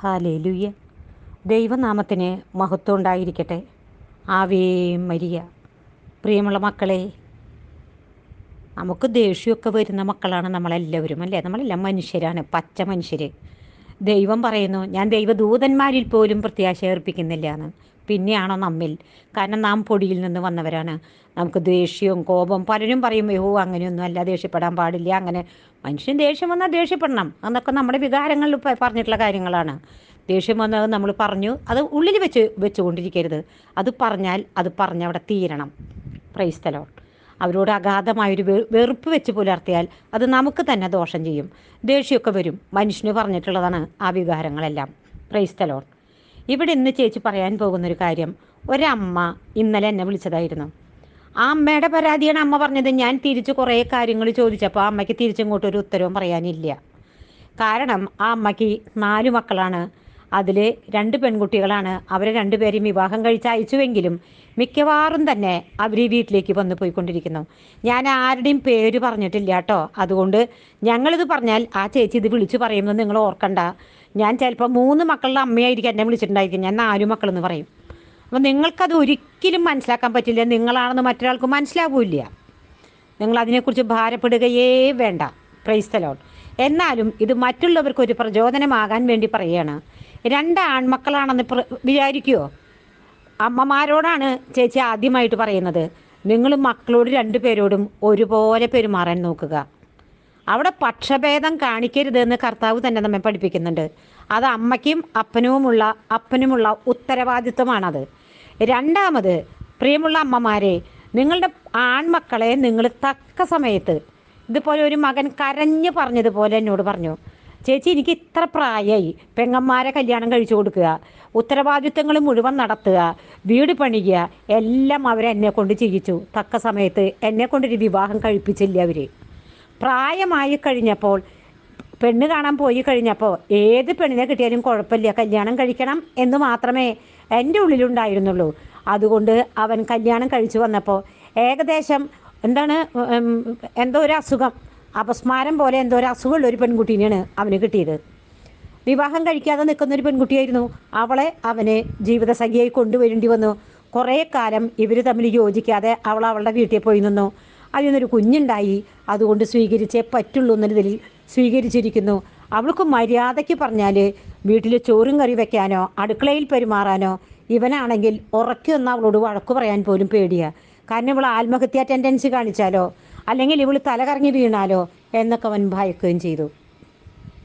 Hallelujah ദൈവനാമത്തിന് മഹത്വം ഉണ്ടായിരിക്കട്ടെ ആവേ മരിയ. പ്രിയമുള്ള മക്കളെ നമുക്ക് ദേഷ്യമൊക്കെ വരുന്ന മക്കളാണ് നമ്മളെല്ലാവരും അല്ലേ? നമ്മളെല്ലാം മനുഷ്യരാണ് പച്ച മനുഷ്യർ ദൈവം പറയുന്നു ഞാൻ ദൈവദൂതന്മാരിൽ പോലും പ്രത്യാശ ഏർപ്പിക്കുന്നില്ല എന്ന്. പിന്നെയാണോ നമ്മിൽ? കാരണം നാം പൊടിയിൽ നിന്ന് വന്നവരാണ്. നമുക്ക് ദേഷ്യവും കോപം പലരും പറയും യോ അങ്ങനെയൊന്നും അല്ല ദേഷ്യപ്പെടാൻ പാടില്ല അങ്ങനെ. മനുഷ്യൻ ദേഷ്യം വന്നാൽ ദേഷ്യപ്പെടണം. എന്നൊക്കെ നമ്മുടെ വികാരങ്ങളിൽ പറഞ്ഞിട്ടുള്ള കാര്യങ്ങളാണ്. ദേഷ്യം വന്നത് നമ്മൾ പറഞ്ഞു അത് ഉള്ളിൽ വെച്ച് വെച്ചുകൊണ്ടിരിക്കരുത്. അത് പറഞ്ഞാൽ അത് പറഞ്ഞവിടെ തീരണം. പ്രൈസ് പ്രൈസ്തലോ അവരോട് അഗാധമായൊരു വെറുപ്പ് വെച്ച് പുലർത്തിയാൽ അത് നമുക്ക് തന്നെ ദോഷം ചെയ്യും. ദേഷ്യമൊക്കെ വരും. മനുഷ്യന് പറഞ്ഞിട്ടുള്ളതാണ് ആ വികാരങ്ങളെല്ലാം. പ്രൈസ് പ്രൈസ്തലോൺ ഇവിടെ ഇന്ന് ചേച്ചി പറയാൻ പോകുന്നൊരു കാര്യം. ഒരമ്മ ഇന്നലെ എന്നെ വിളിച്ചതായിരുന്നു. ആ അമ്മയുടെ പരാതിയാണ് അമ്മ പറഞ്ഞത്. ഞാൻ തിരിച്ച് കുറേ കാര്യങ്ങൾ ചോദിച്ചപ്പോൾ അമ്മയ്ക്ക് തിരിച്ചിങ്ങോട്ടൊരു ഉത്തരവും പറയാനില്ല. കാരണം ആ അമ്മയ്ക്ക് നാല് മക്കളാണ്. അതിൽ രണ്ട് പെൺകുട്ടികളാണ് അവരെ രണ്ടുപേരെയും വിവാഹം കഴിച്ച് അയച്ചുവെങ്കിലും മിക്കവാറും തന്നെ അവർ ഈ വീട്ടിലേക്ക് വന്നു പോയിക്കൊണ്ടിരിക്കുന്നു. ഞാൻ ആരുടെയും പേര് പറഞ്ഞിട്ടില്ല കേട്ടോ. അതുകൊണ്ട് ഞങ്ങളിത് പറഞ്ഞാൽ ആ ചേച്ചി ഇത് വിളിച്ചു പറയുമെന്ന് നിങ്ങൾ ഓർക്കണ്ട. ഞാൻ ചിലപ്പോൾ മൂന്ന് മക്കളുടെ അമ്മയായിരിക്കും എന്നെ വിളിച്ചിട്ടുണ്ടായിരിക്കും. ഞാൻ നാലു മക്കളെന്ന് പറയും. അപ്പം നിങ്ങൾക്കത് ഒരിക്കലും മനസ്സിലാക്കാൻ പറ്റില്ല. നിങ്ങളാണെന്ന് മറ്റൊരാൾക്ക് മനസ്സിലാവില്ല. നിങ്ങൾ അതിനെക്കുറിച്ച് ഭാരപ്പെടുകയേ വേണ്ട. പ്രൈസ് പ്രൈസ്തലോൺ എന്നാലും ഇത് മറ്റുള്ളവർക്ക് ഒരു പ്രചോദനമാകാൻ വേണ്ടി പറയുകയാണ് രണ്ട് ആൺമക്കളാണെന്ന് വിചാരിക്കുമോ അമ്മമാരോടാണ് ചേച്ചി ആദ്യമായിട്ട് പറയുന്നത്. നിങ്ങൾ മക്കളോട് രണ്ടു പേരോടും ഒരുപോലെ പെരുമാറാൻ നോക്കുക. അവിടെ പക്ഷഭേദം കാണിക്കരുത് എന്ന് കർത്താവ് തന്നെ നമ്മെ പഠിപ്പിക്കുന്നുണ്ട്. അത് അമ്മയ്ക്കും അപ്പനുമുള്ള അപ്പനുമുള്ള ഉത്തരവാദിത്വമാണത്. രണ്ടാമത് പ്രിയമുള്ള അമ്മമാരെ നിങ്ങളുടെ ആൺമക്കളെ നിങ്ങൾ തക്ക സമയത്ത് ഇതുപോലെ ഒരു മകൻ കരഞ്ഞു പറഞ്ഞതുപോലെ എന്നോട് പറഞ്ഞു. ചേച്ചി എനിക്ക് ഇത്ര പ്രായമായി പെങ്ങന്മാരെ കല്യാണം കഴിച്ചു കൊടുക്കുക ഉത്തരവാദിത്വങ്ങൾ മുഴുവൻ നടത്തുക വീട് പണിയുക എല്ലാം അവരെന്നെ കൊണ്ട് ചെയ്യിച്ചു. തക്ക സമയത്ത് എന്നെ കൊണ്ടൊരു വിവാഹം കഴിപ്പിച്ചില്ല അവർ പ്രായമായി കഴിഞ്ഞപ്പോൾ പെണ്ണ് കാണാൻ പോയി കഴിഞ്ഞപ്പോൾ ഏത് പെണ്ണിനെ കിട്ടിയാലും കുഴപ്പമില്ല കല്യാണം കഴിക്കണം എന്ന് മാത്രമേ എന്റെ ഉള്ളിലുണ്ടായിരുന്നുള്ളൂ. അതുകൊണ്ട് അവൻ കല്യാണം കഴിച്ചു വന്നപ്പോൾ ഏകദേശം എന്താണ് എന്തോ ഒരു അസുഖം അപസ്മാരം പോലെ എന്തോ ഒരു അസുഖമുള്ള ഒരു പെൺകുട്ടീനെയാണ് അവന് കിട്ടിയത്. വിവാഹം കഴിക്കാതെ നിൽക്കുന്ന ഒരു പെൺകുട്ടിയായിരുന്നു. അവളെ അവന് ജീവിതസഖിയായി കൊണ്ടുവരേണ്ടി വന്നു. കുറേ കാലം ഇവർ തമ്മിൽ യോജിക്കാതെ അവൾ അവളുടെ വീട്ടിൽ പോയി നിന്നു. അതിൽ നിന്നൊരു കുഞ്ഞുണ്ടായി. അതുകൊണ്ട് സ്വീകരിച്ചേ പറ്റുള്ളൂ എന്നതിൽ സ്വീകരിച്ചിരിക്കുന്നു. അവൾക്ക് മര്യാദയ്ക്ക് പറഞ്ഞാൽ വീട്ടിൽ ചോറും കറി വെക്കാനോ അടുക്കളയിൽ പെരുമാറാനോ ഇവനാണെങ്കിൽ ഉറക്കി ഒന്ന് അവളോട് വഴക്ക് പറയാൻ പോലും പേടിയാണ് കാരണം ഇവൾ ആത്മഹത്യാ ടെൻഡൻസി കാണിച്ചാലോ? അല്ലെങ്കിൽ ഇവൾ തലകറങ്ങി വീണാലോ എന്നൊക്കെ അവൻ ഭയക്കുകയും ചെയ്തു.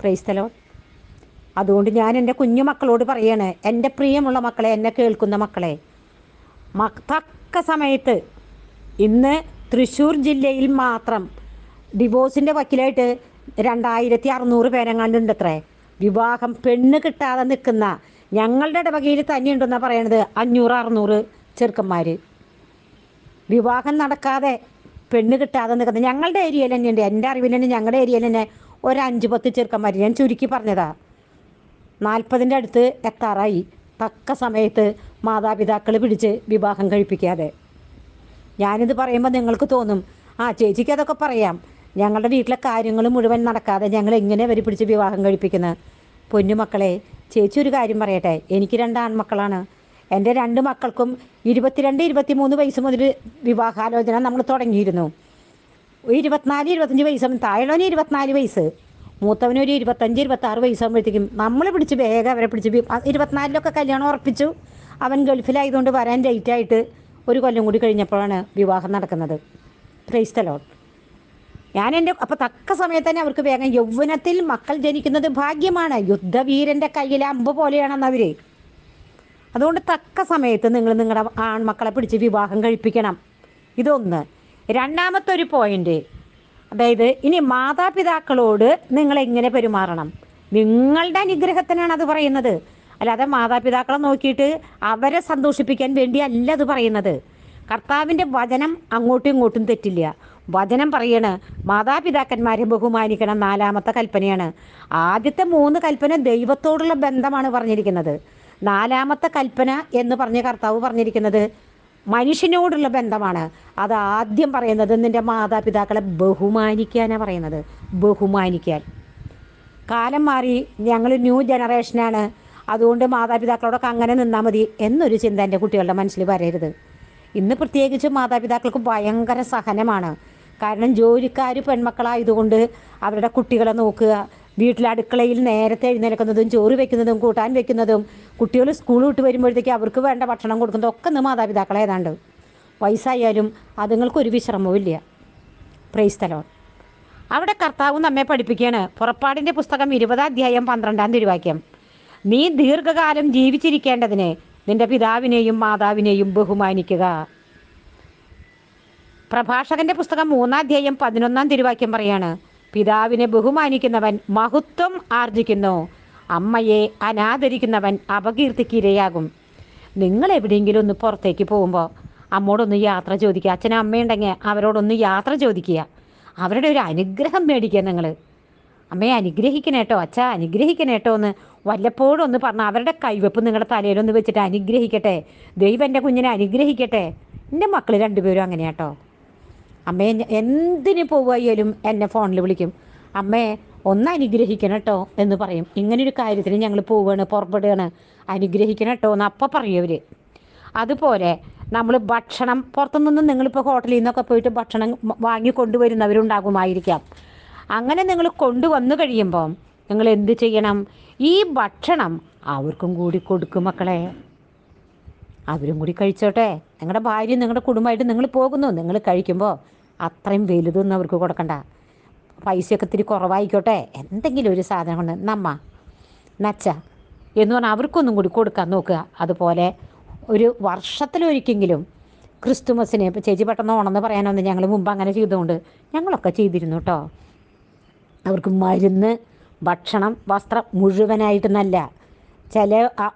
ക്രൈസ്തലോ അതുകൊണ്ട് ഞാൻ എന്റെ കുഞ്ഞു മക്കളോട് പറയാണ് എന്റെ പ്രിയമുള്ള മക്കളെ എന്നെ കേൾക്കുന്ന മക്കളെ തക്ക സമയത്ത് ഇന്ന് തൃശ്ശൂർ ജില്ലയിൽ മാത്രം ഡിവോഴ്സിന്റെ വക്കിലായിട്ട് രണ്ടായിരത്തി അറുന്നൂറ് പേരെങ്ങാണ്ടുണ്ട് അത്രേ വിവാഹം പെണ്ണ് കിട്ടാതെ നിൽക്കുന്ന ഞങ്ങളുടെ ഇടവകയിൽ തന്നെയുണ്ടെന്നാണ് പറയണത് അഞ്ഞൂറ് അറുന്നൂറ് ചെറുക്കന്മാർ വിവാഹം നടക്കാതെ പെണ്ണ് കിട്ടാതെ നിൽക്കുന്നത്. ഞങ്ങളുടെ ഏരിയയിൽ തന്നെയുണ്ട്. എന്റെ അറിവിൽ തന്നെ ഞങ്ങളുടെ ഏരിയയിൽ തന്നെ ഒരു അഞ്ച് പത്ത് ചെറുക്കന്മാർ ഞാൻ ചുരുക്കി പറഞ്ഞതാ. നാൽപ്പതിന്റെ അടുത്ത് എത്താറായി. തക്ക സമയത്ത് മാതാപിതാക്കൾ പിടിച്ച് വിവാഹം കഴിപ്പിക്കാതെ. ഞാനിത് പറയുമ്പോൾ നിങ്ങൾക്ക് തോന്നും ആ ചേച്ചിക്ക് അതൊക്കെ പറയാം. ഞങ്ങളുടെ വീട്ടിലെ കാര്യങ്ങൾ മുഴുവൻ നടക്കാതെ ഞങ്ങൾ എങ്ങനെ അവർ പിടിച്ച് വിവാഹം കഴിപ്പിക്കുന്നത് പൊന്നുമക്കളെ ചേച്ചി ഒരു കാര്യം പറയട്ടെ. എനിക്ക് രണ്ട് ആൺമക്കളാണ്. എന്റെ രണ്ട് മക്കൾക്കും ഇരുപത്തിരണ്ട് ഇരുപത്തിമൂന്ന് വയസ്സ് മുതൽ വിവാഹാലോചന നമ്മൾ തുടങ്ങിയിരുന്നു. ഇരുപത്തിനാല് ഇരുപത്തഞ്ച് വയസ്സും താഴെയുള്ളവന് ഇരുപത്തിനാല് വയസ്സ് മൂത്തവന് ഒരു ഇരുപത്തഞ്ച് ഇരുപത്താറ് വയസ്സാകുമ്പോഴത്തേക്കും നമ്മൾ പിടിച്ച് വേഗം അവരെ പിടിച്ച് ഇരുപത്തിനാലിലൊക്കെ കല്യാണം ഉറപ്പിച്ചു. അവൻ ഗൾഫിലായതുകൊണ്ട് വരാൻ ലേറ്റായിട്ട് ഒരു കൊല്ലം കൂടി കഴിഞ്ഞപ്പോഴാണ് വിവാഹം നടക്കുന്നത്. ക്രൈസ്തലോട്ട് ഞാൻ എന്റെ അപ്പോൾ തക്ക സമയത്ത് തന്നെ അവർക്ക് വേഗം യൗവനത്തിൽ മക്കൾ ജനിക്കുന്നത് ഭാഗ്യമാണ്. യുദ്ധവീരന്റെ കയ്യിലെ അമ്പ് പോലെയാണെന്ന് അവർ അതുകൊണ്ട് തക്ക സമയത്ത് നിങ്ങൾ നിങ്ങളുടെ ആൺമക്കളെ പിടിച്ച് വിവാഹം കഴിപ്പിക്കണം. ഇതൊന്ന്. രണ്ടാമത്തെ ഒരു പോയിന്റ് അതായത് ഇനി മാതാപിതാക്കളോട് നിങ്ങൾ എങ്ങനെ പെരുമാറണം? നിങ്ങളുടെ അനുഗ്രഹത്തിനാണ് അത് പറയുന്നത്. അല്ലാതെ മാതാപിതാക്കളെ നോക്കിയിട്ട് അവരെ സന്തോഷിപ്പിക്കാൻ വേണ്ടിയല്ല അത് പറയുന്നത്. കർത്താവിന്റെ വചനം അങ്ങോട്ടും ഇങ്ങോട്ടും തെറ്റില്ല. വചനം പറയണ് മാതാപിതാക്കന്മാരെ ബഹുമാനിക്കണം നാലാമത്തെ കൽപ്പനയാണ്. ആദ്യത്തെ മൂന്ന് കൽപ്പന ദൈവത്തോടുള്ള ബന്ധമാണ് പറഞ്ഞിരിക്കുന്നത്. നാലാമത്തെ കൽപ്പന എന്ന് പറഞ്ഞ കർത്താവ് പറഞ്ഞിരിക്കുന്നത് മനുഷ്യനോടുള്ള ബന്ധമാണ്. അത് ആദ്യം പറയുന്നത് നിന്റെ മാതാപിതാക്കളെ ബഹുമാനിക്കാനാണ് പറയുന്നത്. ബഹുമാനിക്കാൻ. കാലം മാറി ഞങ്ങൾ ന്യൂ ജനറേഷനാണ്. അതുകൊണ്ട് മാതാപിതാക്കളോടൊക്കെ അങ്ങനെ നിന്നാൽ മതി എന്നൊരു ചിന്ത എന്റെ കുട്ടികളുടെ മനസ്സിൽ വരരുത്. ഇന്ന് പ്രത്യേകിച്ച് മാതാപിതാക്കൾക്ക് ഭയങ്കര സഹനമാണ്. കാരണം ജോലിക്കാർ പെൺമക്കളായതുകൊണ്ട് അവരുടെ കുട്ടികളെ നോക്കുക വീട്ടിലെ അടുക്കളയിൽ നേരത്തെ എഴുന്നേൽക്കുന്നതും ചോറ് വെക്കുന്നതും കൂട്ടാൻ വെക്കുന്നതും കുട്ടികൾ സ്കൂൾ വിട്ട് വരുമ്പോഴത്തേക്ക് അവർക്ക് വേണ്ട ഭക്ഷണം കൊടുക്കുന്നതും ഒക്കെ ഇന്ന് മാതാപിതാക്കളെ ഏതാണ്ട്. വയസ്സായാലും അതുങ്ങൾക്കൊരു വിശ്രമവും ഇല്ല. പ്രൈസ്തലോൺ അവിടെ കർത്താവ് നമ്മെ പഠിപ്പിക്കുകയാണ്. പുറപ്പാടിന്റെ പുസ്തകം ഇരുപതാം അധ്യായം പന്ത്രണ്ടാം തിരുവാക്യം. നീ ദീർഘകാലം ജീവിച്ചിരിക്കേണ്ടതിന് നിന്റെ പിതാവിനെയും മാതാവിനെയും ബഹുമാനിക്കുക. പ്രഭാഷകന്റെ പുസ്തകം മൂന്നാം അധ്യായം പതിനൊന്നാം തിരുവാക്യം പറയാണ്. പിതാവിനെ ബഹുമാനിക്കുന്നവൻ മഹത്വം ആർജിക്കുന്നു. അമ്മയെ അനാദരിക്കുന്നവൻ അപകീർത്തിക്ക് ഇരയാകും നിങ്ങൾ എവിടെയെങ്കിലും ഒന്ന് പുറത്തേക്ക് പോകുമ്പോൾ അമ്മോടൊന്ന് യാത്ര ചോദിക്കുക അച്ഛനും അമ്മയുണ്ടെങ്കിൽ അവരോടൊന്ന് യാത്ര ചോദിക്കുക. അവരുടെ ഒരു അനുഗ്രഹം മേടിക്കുക നിങ്ങൾ അമ്മയെ അനുഗ്രഹിക്കണേട്ടോ. അച്ഛ അനുഗ്രഹിക്കണേട്ടോ എന്ന് വല്ലപ്പോഴും ഒന്ന് പറഞ്ഞാൽ അവരുടെ കൈവെപ്പ് നിങ്ങളുടെ തലയിലൊന്ന് വെച്ചിട്ട് അനുഗ്രഹിക്കട്ടെ. ദൈവം എന്റെ കുഞ്ഞിനെ അനുഗ്രഹിക്കട്ടെ. എന്റെ മക്കൾ രണ്ടുപേരും അങ്ങനെയാട്ടോ. അമ്മയെ ഞ- എന്തിന് പോവുകയാലും എന്നെ ഫോണിൽ വിളിക്കും. അമ്മേ ഒന്ന് അനുഗ്രഹിക്കണം കേട്ടോ എന്ന് പറയും. ഇങ്ങനൊരു കാര്യത്തിന് ഞങ്ങൾ പോവുകയാണ് പുറപ്പെടുകയാണ്. അനുഗ്രഹിക്കണം കേട്ടോ എന്ന് അപ്പം പറയും അവർ അതുപോലെ നമ്മൾ ഭക്ഷണം പുറത്തുനിന്ന് നിങ്ങളിപ്പോൾ ഹോട്ടലിൽ നിന്നൊക്കെ പോയിട്ട് ഭക്ഷണം വാങ്ങി കൊണ്ടുവരുന്നവരുണ്ടാകുമായിരിക്കാം. അങ്ങനെ നിങ്ങൾ കൊണ്ടുവന്നു കഴിയുമ്പോൾ നിങ്ങൾ എന്ത് ചെയ്യണം? ഈ ഭക്ഷണം അവർക്കും കൂടി കൊടുക്കും മക്കളെ. അവരും കൂടി കഴിച്ചോട്ടെ. നിങ്ങളുടെ ഭാര്യയും നിങ്ങളുടെ കുടുംബമായിട്ട് നിങ്ങൾ പോകുന്നു. നിങ്ങൾ കഴിക്കുമ്പോൾ അത്രയും വലുതൊന്നും അവർക്ക് കൊടുക്കണ്ട. പൈസയൊക്കെ ഇത്തിരി കുറവായിക്കോട്ടെ. എന്തെങ്കിലും ഒരു സാധനം കൊണ്ട് നമ്മ നച്ച എന്ന് പറഞ്ഞാൽ അവർക്കൊന്നും കൂടി കൊടുക്കാൻ നോക്കുക. അതുപോലെ ഒരു വർഷത്തിലൊരിക്കെങ്കിലും ക്രിസ്തുമസിന് ഇപ്പോൾ ചേച്ചി പെട്ടെന്ന് ഓണമെന്ന് പറയാനൊന്നും ഞങ്ങൾ മുമ്പ് അങ്ങനെ ചെയ്തുകൊണ്ട് ഞങ്ങളൊക്കെ ചെയ്തിരുന്നു കേട്ടോ അവർക്ക് മരുന്ന് ഭക്ഷണം വസ്ത്രം മുഴുവനായിട്ടെന്നല്ല ചില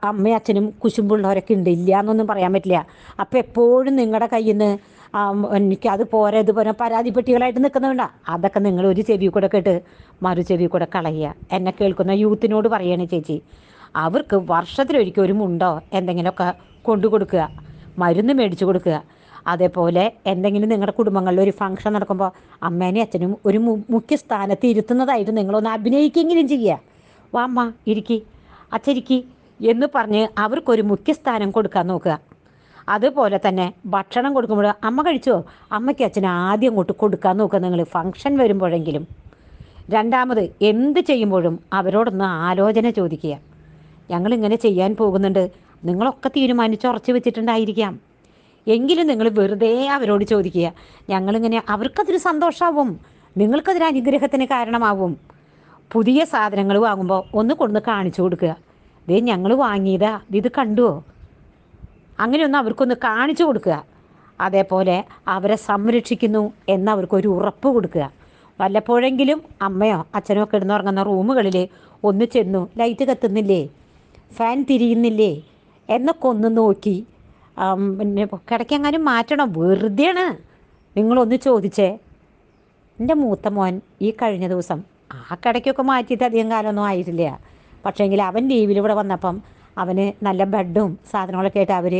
അമ്മയും അച്ഛനും കുശുമ്പുള്ളവരൊക്കെ ഉണ്ട്. ഇല്ല എന്നൊന്നും പറയാൻ പറ്റില്ല. അപ്പോൾ എപ്പോഴും നിങ്ങളുടെ കയ്യിൽ നിന്ന് എനിക്ക് അത് പോരാ ഇത് പോരാ പരാതിപ്പെട്ടികളായിട്ട് നിൽക്കുന്നുണ്ട അതൊക്കെ നിങ്ങൾ ഒരു ചെവി കൂടെ കേട്ട് മറു ചെവി കൂടെ കളയുക. എന്നെ കേൾക്കുന്ന യൂത്തിനോട് പറയണേ ചേച്ചി. അവർക്ക് വർഷത്തിലൊരിക്കൽ ഒരു മുണ്ടോ എന്തെങ്കിലുമൊക്കെ കൊണ്ടു കൊടുക്കുക. മരുന്ന് മേടിച്ചു കൊടുക്കുക. അതേപോലെ എന്തെങ്കിലും നിങ്ങളുടെ കുടുംബങ്ങളിൽ ഒരു ഫംഗ്ഷൻ നടക്കുമ്പോൾ അമ്മേനെയും അച്ഛനും ഒരു മുഖ്യ സ്ഥാനത്ത് ഇരുത്തുന്നതായിട്ട് നിങ്ങളൊന്ന് അഭിനയിക്കെങ്കിലും ചെയ്യുക. വാ അമ്മ ഇരിക്കി. അച്ഛരിക്കി എന്ന് പറഞ്ഞ് അവർക്കൊരു മുഖ്യസ്ഥാനം കൊടുക്കാൻ നോക്കുക. അതുപോലെ തന്നെ ഭക്ഷണം കൊടുക്കുമ്പോൾ അമ്മ കഴിച്ചോ? അമ്മയ്ക്ക് അച്ഛന് ആദ്യം അങ്ങോട്ട് കൊടുക്കാൻ നോക്കുക. നിങ്ങൾ ഫംഗ്ഷൻ വരുമ്പോഴെങ്കിലും. രണ്ടാമത് എന്ത് ചെയ്യുമ്പോഴും അവരോടൊന്ന് ആലോചന ചോദിക്കുക. ഞങ്ങളിങ്ങനെ ചെയ്യാൻ പോകുന്നുണ്ട്. നിങ്ങളൊക്കെ തീരുമാനിച്ച് ഉറച്ചു വെച്ചിട്ടുണ്ടായിരിക്കാം. എങ്കിലും നിങ്ങൾ വെറുതെ അവരോട് ചോദിക്കുക. ഞങ്ങളിങ്ങനെ അവർക്കതൊരു സന്തോഷമാവും നിങ്ങൾക്കതൊരു അനുഗ്രഹത്തിന് കാരണമാവും. പുതിയ സാധനങ്ങൾ വാങ്ങുമ്പോൾ ഒന്ന് കൊണ്ടുവന്ന് കാണിച്ചു കൊടുക്കുക. ദേ ഞങ്ങൾ വാങ്ങിയതാ. ഇത് കണ്ടുവോ? അങ്ങനെയൊന്ന് അവർക്കൊന്ന് കാണിച്ചു കൊടുക്കുക. അതേപോലെ അവരെ സംരക്ഷിക്കുന്നു എന്ന് അവർക്കൊരു ഉറപ്പ് കൊടുക്കുക. വല്ലപ്പോഴെങ്കിലും അമ്മയോ അച്ഛനോ ഒക്കെ ഇടുന്നുറങ്ങുന്ന റൂമുകളിൽ ഒന്ന് ചെന്നു ലൈറ്റ് കത്തുന്നില്ലേ? ഫാൻ തിരിയുന്നില്ലേ? എന്നൊക്കെ ഒന്ന് നോക്കി. പിന്നെ കിടക്കെങ്ങാനും മാറ്റണം? വെറുതെയാണ്. നിങ്ങളൊന്ന് ചോദിച്ചേ. എന്റെ മൂത്ത മോൻ ഈ കഴിഞ്ഞ ദിവസം ആ കിടക്കൊക്കെ മാറ്റിയിട്ട് അധികം കാലമൊന്നും ആയിട്ടില്ല. പക്ഷേങ്കിൽ അവൻ ലീവിൽ ഇവിടെ വന്നപ്പം അവന് നല്ല ബെഡും സാധനങ്ങളൊക്കെ ആയിട്ട് അവർ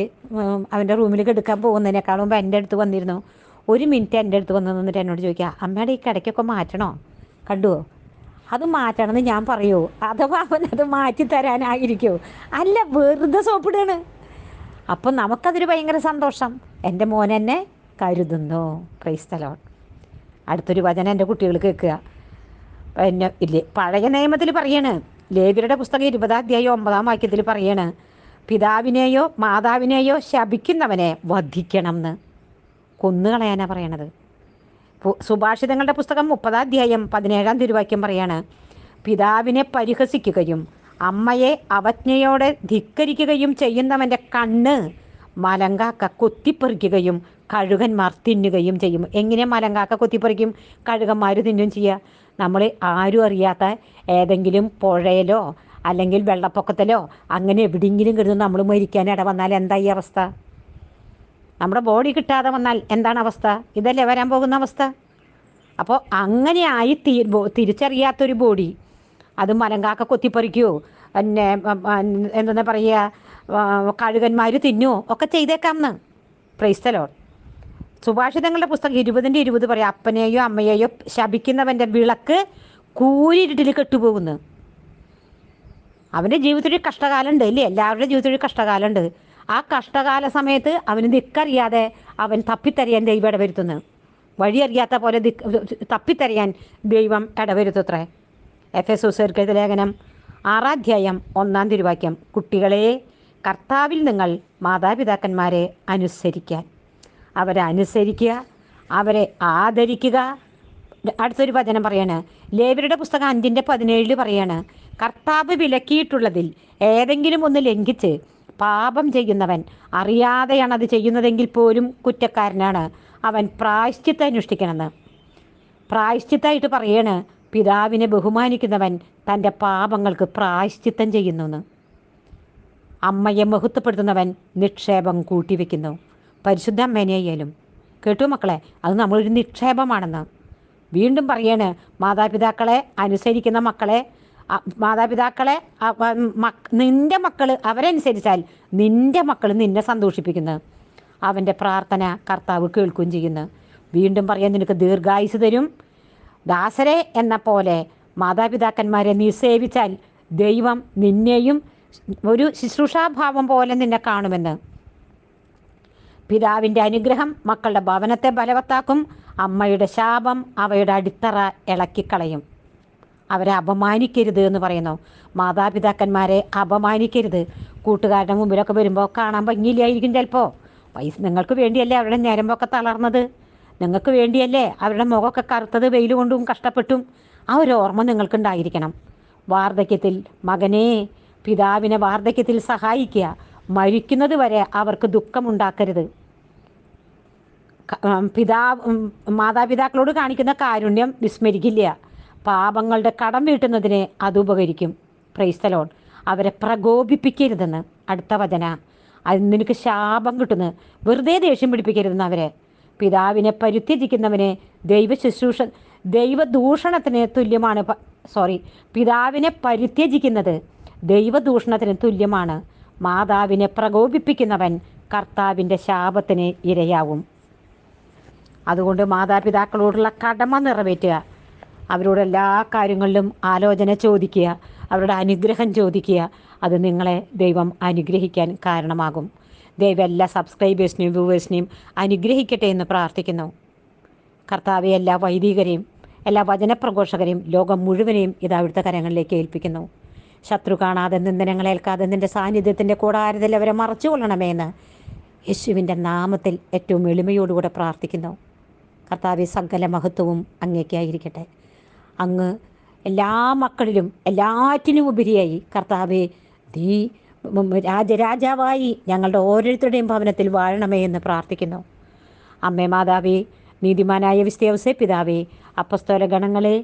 അവന്റെ റൂമിലേക്ക് എടുക്കാൻ പോകുന്നതിനേക്കാളും മുമ്പ് എന്റെ അടുത്ത് വന്നിരുന്നു. ഒരു മിനിറ്റ് എന്റെ അടുത്ത് വന്ന് നിന്നിട്ട് എന്നോട് ചോദിക്കുക അമ്മയുടെ ഈ കിടക്കൊക്കെ മാറ്റണോ? കണ്ടുവോ അത് മാറ്റണമെന്ന് ഞാൻ പറയൂ. അഥവാ അവൻ അത് മാറ്റി തരാനായിരിക്കുമോ അല്ല വെറുതെ സോപ്പിടുകയാണ് അപ്പം നമുക്കതൊരു ഭയങ്കര സന്തോഷം. എന്റെ മോൻ എന്നെ കരുതുന്നു. ക്രൈസ്തലോൺ അടുത്തൊരു വചനം എന്റെ കുട്ടികൾ കേൾക്കുക. പിന്നെ ഇല്ലേ പഴയ നിയമത്തിൽ പറയാണ് ലേവിയുടെ പുസ്തകം ഇരുപതാം അധ്യായം ഒമ്പതാം വാക്യത്തിൽ പറയാണ് പിതാവിനെയോ മാതാവിനെയോ ശപിക്കുന്നവനെ വധിക്കണം എന്ന് കൊന്നുകളയാനാണ് പറയണത് സുഭാഷിതങ്ങളുടെ പുസ്തകം മുപ്പതാം അധ്യായം പതിനേഴാം തിരുവാക്യം പറയാണ് പിതാവിനെ പരിഹസിക്കുകയും അമ്മയെ അവജ്ഞയോടെ ധിക്കരിക്കുകയും ചെയ്യുന്നവന്റെ കണ്ണ് മലങ്കാക്ക കൊത്തിപ്പറിക്കുകയും കഴുകന്മാർ തിന്നുകയും ചെയ്യും. എങ്ങനെ മലങ്കാക്ക കൊത്തിപ്പറിക്കും കഴുകന്മാർ തിന്നും ചെയ്യുക നമ്മൾ ആരും അറിയാത്ത ഏതെങ്കിലും പുഴയിലോ അല്ലെങ്കിൽ വെള്ളപ്പൊക്കത്തിലോ അങ്ങനെ എവിടെയെങ്കിലും കിടന്ന് നമ്മൾ മരിക്കാൻ ഇട വന്നാൽ എന്താ ഈ അവസ്ഥ? നമ്മുടെ ബോഡി കിട്ടാതെ വന്നാൽ എന്താണ് അവസ്ഥ? ഇതല്ലേ വരാൻ പോകുന്ന അവസ്ഥ? അപ്പോൾ അങ്ങനെയായി തീ ബോ- തിരിച്ചറിയാത്തൊരു ബോഡി അത് മലങ്കാക്ക കൊത്തിപ്പറിക്കുമോ പിന്നെ എന്താ പറയുക? കഴുകന്മാർ തിന്നുമോ ഒക്കെ ചെയ്തേക്കാം എന്ന്. പ്രൈസ്തലോ സുഭാഷിതങ്ങളുടെ പുസ്തകം ഇരുപതിന്റെ ഇരുപത് പറയാം അപ്പനെയോ അമ്മയെയോ ശപിക്കുന്നവന്റെ വിളക്ക് കൂരിരുട്ടിൽ കെട്ടുപോകുന്നു. അവന്റെ ജീവിതത്തിൽ കഷ്ടകാലമുണ്ട് ഇല്ലേ എല്ലാവരുടെ ജീവിതത്തിൽ കഷ്ടകാലമുണ്ട്. ആ കഷ്ടകാല സമയത്ത് അവന് ദിക്കറിയാതെ അവൻ തപ്പിത്തറിയാൻ ദൈവം ഇടവരുത്തുന്നു. വഴി അറിയാത്ത പോലെ ദിക്ക് തപ്പിത്തറിയാൻ ദൈവം ഇടവരുത്തത്രേ. എഫ് എസ് ഉസർക്കെഴുത ലേഖനം ആറാധ്യായം ഒന്നാം തിരുവാക്യം. കുട്ടികളെ കർത്താവിൽ നിങ്ങൾ മാതാപിതാക്കന്മാരെ അനുസരിക്കാൻ. അവരെ അനുസരിക്കുക അവരെ ആദരിക്കുക. അടുത്തൊരു വചനം പറയാണ്. ലേവരുടെ പുസ്തകം അഞ്ചിന്റെ പതിനേഴിൽ പറയാണ് കർത്താവ് വിലക്കിയിട്ടുള്ളതിൽ ഏതെങ്കിലും ഒന്ന് ലംഘിച്ച് പാപം ചെയ്യുന്നവൻ അറിയാതെയാണ് അത് ചെയ്യുന്നതെങ്കിൽ പോലും കുറ്റക്കാരനാണ്. അവൻ പ്രായശ്ചിത്തം അനുഷ്ഠിക്കണമെന്ന്. പ്രായശ്ചിത്തമായിട്ട് പറയാണ് പിതാവിനെ ബഹുമാനിക്കുന്നവൻ തന്റെ പാപങ്ങൾക്ക് പ്രായശ്ചിത്തം ചെയ്യുന്നു അമ്മയെ മഹത്വപ്പെടുത്തുന്നവൻ നിക്ഷേപം കൂട്ടിവെക്കുന്നു. പരിശുദ്ധ അമ്മേനെയായാലും കേട്ടു മക്കളെ അത് നമ്മളൊരു നിക്ഷേപമാണെന്ന്. വീണ്ടും പറയാണ് മാതാപിതാക്കളെ അനുസരിക്കുന്ന മക്കളെ മാതാപിതാക്കളെ നിന്റെ മക്കൾ അവരനുസരിച്ചാൽ നിന്റെ മക്കൾ നിന്നെ സന്തോഷിപ്പിക്കുന്നു. അവന്റെ പ്രാർത്ഥന കർത്താവ് കേൾക്കുകയും ചെയ്യുന്നു. വീണ്ടും പറയാൻ നിനക്ക് ദീർഘായുസ് തരും. ദാസരെ എന്ന പോലെ മാതാപിതാക്കന്മാരെ നീ സേവിച്ചാൽ ദൈവം നിന്നെയും ഒരു ശുശ്രൂഷാഭാവം പോലെ നിന്നെ കാണുമെന്ന്. പിതാവിന്റെ അനുഗ്രഹം മക്കളുടെ ഭവനത്തെ ബലവത്താക്കും. അമ്മയുടെ ശാപം അവയുടെ അടിത്തറ ഇളക്കിക്കളയും. അവരെ അപമാനിക്കരുത് എന്ന് പറയുന്നു. മാതാപിതാക്കന്മാരെ അപമാനിക്കരുത്. കൂട്ടുകാരുടെ മുമ്പിലൊക്കെ വരുമ്പോൾ കാണാൻ ഭംഗിയില്ലായിരിക്കും ചിലപ്പോൾ പൈസ നിങ്ങൾക്ക് വേണ്ടിയല്ലേ അവരുടെ ഞരമ്പൊക്കെ തളർന്നത്? നിങ്ങൾക്ക് വേണ്ടിയല്ലേ അവരുടെ മുഖമൊക്കെ കറുത്തത് വെയിൽ കൊണ്ടും കഷ്ടപ്പെട്ടും? ആ ഒരു ഓർമ്മ നിങ്ങൾക്കുണ്ടായിരിക്കണം. വാർദ്ധക്യത്തിൽ മകനെ പിതാവിനെ വാർദ്ധക്യത്തിൽ സഹായിക്കുക. മരിക്കുന്നത് വരെ അവർക്ക് ദുഃഖമുണ്ടാക്കരുത്. പിതാ മാതാപിതാക്കളോട് കാണിക്കുന്ന കാരുണ്യം വിസ്മരിക്കില്ല. പാപങ്ങളുടെ കടം വീട്ടുന്നതിന് അത് ഉപകരിക്കും. പ്രൈസ്തലോൺ അവരെ പ്രകോപിപ്പിക്കരുതെന്ന് അടുത്ത വചന. അത് നിനക്ക് ശാപം കിട്ടുന്നു. വെറുതെ ദേഷ്യം പിടിപ്പിക്കരുതെന്ന് അവരെ. പിതാവിനെ പരിത്യജിക്കുന്നവനെ ദൈവ ശുശ്രൂഷ ദൈവദൂഷണത്തിന് തുല്യമാണ് സോറി പിതാവിനെ പരിത്യജിക്കുന്നത് ദൈവദൂഷണത്തിന് തുല്യമാണ്. മാതാവിനെ പ്രകോപിപ്പിക്കുന്നവൻ കർത്താവിന്റെ ശാപത്തിന് ഇരയാവും. അതുകൊണ്ട് മാതാപിതാക്കളോടുള്ള കടമ നിറവേറ്റുക. അവരോട് എല്ലാ കാര്യങ്ങളിലും ആലോചന ചോദിക്കുക. അവരുടെ അനുഗ്രഹം ചോദിക്കുക. അത് നിങ്ങളെ ദൈവം അനുഗ്രഹിക്കാൻ കാരണമാകും. ദൈവം എല്ലാ സബ്സ്ക്രൈബേഴ്സിനെയും വ്യൂവേഴ്സിനെയും അനുഗ്രഹിക്കട്ടെ എന്ന് പ്രാർത്ഥിക്കുന്നു. കർത്താവെ എല്ലാ വൈദികരെയും എല്ലാ വചനപ്രഘോഷകരെയും ലോകം മുഴുവനെയും ഇത് അവിടുത്തെ കരങ്ങളിലേക്ക് ഏൽപ്പിക്കുന്നു. ശത്രു കാണാതെ നിന്ദനങ്ങൾ ഏൽക്കാതെ നിന്റെ സാന്നിധ്യത്തിന്റെ കൂടാരത്തിൽ അവരെ മറച്ചു കൊള്ളണമേ എന്ന് യേശുവിന്റെ നാമത്തിൽ ഏറ്റവും എളിമയോടുകൂടെ പ്രാർത്ഥിക്കുന്നു. കർത്താവ് സകല മഹത്വവും അങ്ങേക്കായിരിക്കട്ടെ. അങ്ങ് എല്ലാ മക്കളിലും എല്ലാറ്റിനും ഉപരിയായി കർത്താവെ നീ രാജരാജാവായി ഞങ്ങളുടെ ഓരോരുത്തരുടെയും ഭവനത്തിൽ വാഴണമേ എന്ന് പ്രാർത്ഥിക്കുന്നു. അമ്മേ മാതാവേ നീതിമാനായ വിസ്തേവസേ പിതാവേ അപ്പസ്തോല ഗണങ്ങളെ